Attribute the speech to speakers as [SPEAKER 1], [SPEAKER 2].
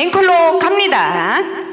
[SPEAKER 1] 앵콜로 갑니다.